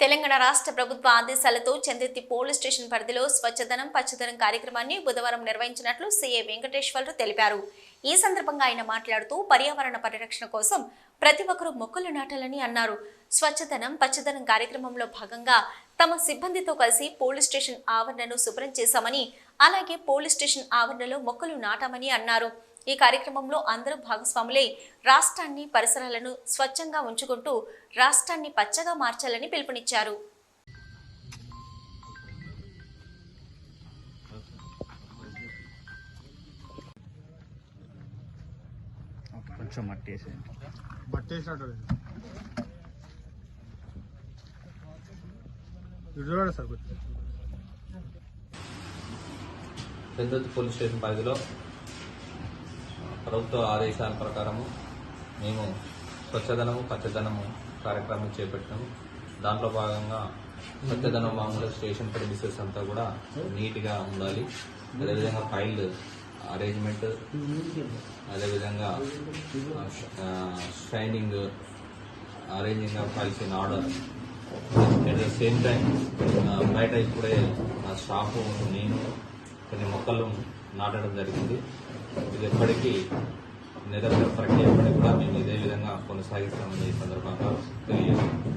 తెలంగాణ రాష్ట్ర ప్రభుత్వ ఆదేశాలతో చంద్రతి పోలీస్ స్టేషన్ పరిధిలో స్వచ్ఛదనం పచ్చదనం కార్యక్రమాన్ని బుధవారం నిర్వహించినట్లు సీఏ వెంకటేశ్వర్లు తెలిపారు. ఈ సందర్భంగా ఆయన మాట్లాడుతూ పర్యావరణ పరిరక్షణ కోసం ప్రతి ఒక్కరూ మొక్కలు నాటాలని అన్నారు. స్వచ్ఛదనం పచ్చదనం కార్యక్రమంలో భాగంగా తమ సిబ్బందితో కలిసి పోలీస్ స్టేషన్ ఆవరణను శుభ్రం చేశామని అలాగే పోలీస్ స్టేషన్ ఆవరణలో మొక్కలు నాటామని అన్నారు. ఈ కార్యక్రమంలో అందరూ భాగస్వాములై రాష్ట్రాన్ని పరిసరాలను స్వచ్ఛంగా ఉంచుకుంటూ రాష్ట్రాన్ని పచ్చగా మార్చాలని పిలుపునిచ్చారు. కొంచెం మట్టి వేసేయండి బట్టేసినట్టు ఇటు చూడండి సార్ కొంచెం. పెద్దతి పోలీస్ స్టేషన్ పరిధిలో ప్రభుత్వ ఆదేశాల ప్రకారము మేము స్వచ్ఛదనము పచ్చదనము కార్యక్రమం చేపట్టాము. దాంట్లో భాగంగా స్వచ్ఛదనం మామూలు స్టేషన్ ప్రిమిసెస్ అంతా కూడా నీట్గా ఉండాలి. అదేవిధంగా ఫైల్ అరేంజ్మెంట్ అదేవిధంగా shining arranging of files in order. At the same time బయట ఇప్పుడే నా స్టాఫ్ నేను కొన్ని మొక్కలు నాటడం జరిగింది. ఇది ఎప్పటికీ నిరంతర ప్రక్రియ ఎప్పటికీ కూడా మేము ఇదే విధంగా కొనసాగిస్తామని ఈ సందర్భంగా తెలియజేస్తున్నాం.